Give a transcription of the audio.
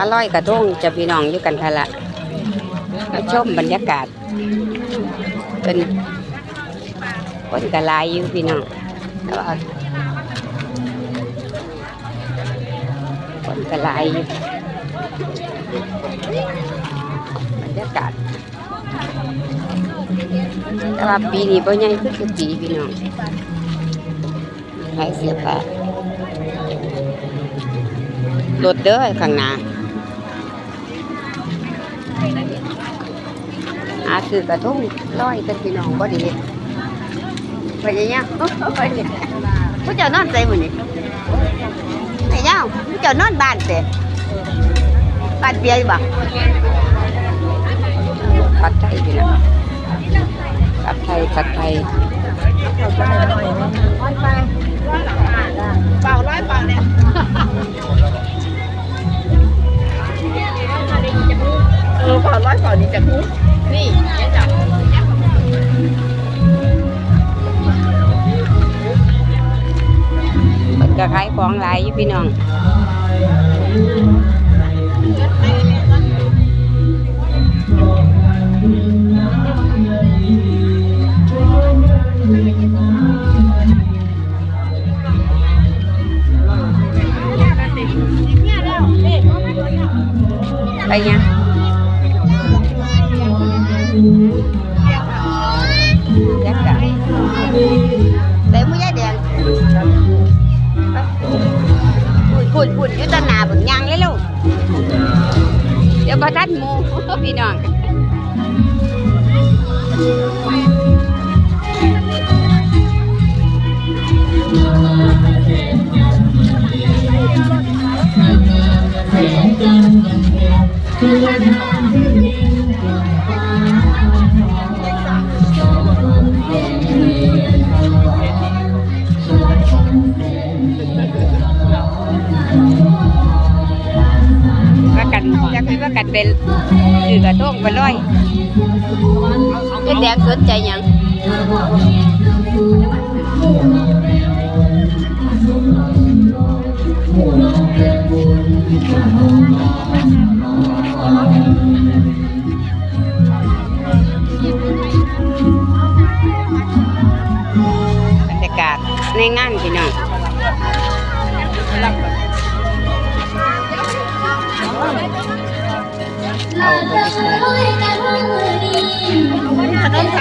มาลอยกระทงจะพี่น้องอยู่กันทะละมาชมบรรยากาศเป็นคนกระลายอยู่พี่น้องแต่ว่าคนกระลายอยู่บรรยากาศแต่ว่าปีนี้บ่ใหญ่คือทุกปีพี่น้องขายเสื้อผ้ารถเด้อข้างหน้า อาคือกระทุ่งร้อยเป็นพี่น้องบ่ดีไปยังยังไปนี่ผู้เจ้านอนใจหมดนี่ไอ้เจ้าผู้เจ้านอนบ้านเตะบ้านเปียอยู่บ่ผัดไทยพี่น้องผัดไทยผัดไทย เออฝ่อร้อยก่อนี่จะพูดนี่เนี่ยจ้ะเปิดกรขายของหลายอยู่พี่น้อง ปุ่นปุ่นปุ่นอยู่ต้นหนาบุญยางเลยลูกเดี๋ยวประทัดมูพี่น้องเว่ากันจะคิดว่ากันเป็นคือกระทงไปร้อยเจ๊แดงสนใจยังบรรยากาศในงานพี่น้อง ข